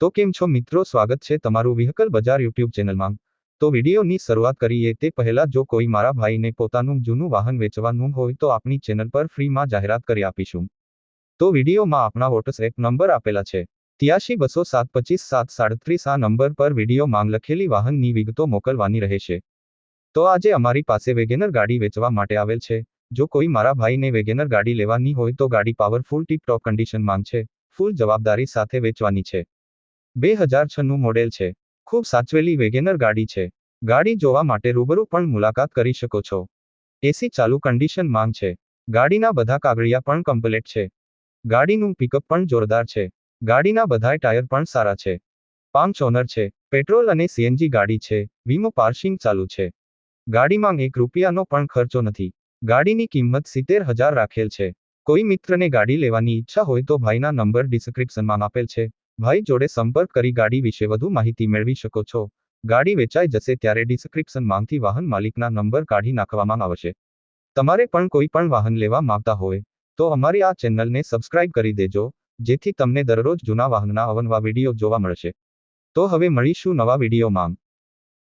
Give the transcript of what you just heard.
તો કેમ છો મિત્રો? સ્વાગત છે તમારું વ્હીકલ બજાર યુટ્યુબ ચેનલમાં. તો વિડીયોની શરૂઆત કરીએ તે પહેલા જો કોઈ મારા ભાઈને પોતાનું જૂનું વાહન વેચવાનું હોય તો આપણી ચેનલ પર ફ્રીમાં જાહેરાત કરી આપીશું. તો વિડીયોમાં આપણા વોટ્સએપ નંબર આપેલા છે. ત્યાસી બસો સાત પચીસ સાત સાડત્રીસ આ નંબર પર વીડિયો માંગ લખેલી વાહનની વિગતો મોકલવાની રહેશે. તો આજે અમારી પાસે વેગેનર ગાડી વેચવા માટે આવેલ છે. જો કોઈ મારા ભાઈને વેગેનર ગાડી લેવાની હોય તો ગાડી પાવરફુલ ટીપ ટોપ કન્ડિશન માંગ છે. ફૂલ જવાબદારી સાથે વેચવાની છે. બે હજાર છનું મોડેલ છે. ખૂબ સાચવેલી વેગેનર ગાડી છે. ગાડી જોવા માટે રૂબરૂ પણ મુલાકાત કરી શકો છો. એસી ચાલુ કન્ડિશન માંગ છે. ગાડીના બધા કાગળિયા પણ કમ્પ્લેટ છે. ગાડીનું પિકઅપ પણ જોરદાર છે. ગાડીના બધાય ટાયર પણ સારા છે. પાંચ ઓનર છે. પેટ્રોલ અને સીએનજી ગાડી છે. વીમો પાર્સિંગ ચાલુ છે. ગાડીમાં એક રૂપિયાનો પણ ખર્ચો નથી. ગાડીની કિંમત સિત્તેર હજાર રાખેલ છે. કોઈ મિત્રને ગાડી લેવાની ઈચ્છા હોય તો ભાઈના નંબર ડિસ્ક્રિપ્શનમાં આપેલ છે. ભાઈ જોડે સંપર્ક કરી ગાડી વિશે વધુ માહિતી મેળવી શકો છો. ગાડી વેચાઈ જશે ત્યારે ડિસ્ક્રિપ્શનમાંથી વાહન માલિકના નંબર કાઢી નાખવામાં આવશે. તમારે પણ કોઈ પણ વાહન લેવા માંગતા હોય, તો અમારી આ ચેનલને સબસ્ક્રાઇબ કરી દેજો, જેથી તમને દરરોજ જૂના વાહનના અવનવા વીડિયો જોવા મળશે. તો હવે મળીશું નવા વિડીયોમાં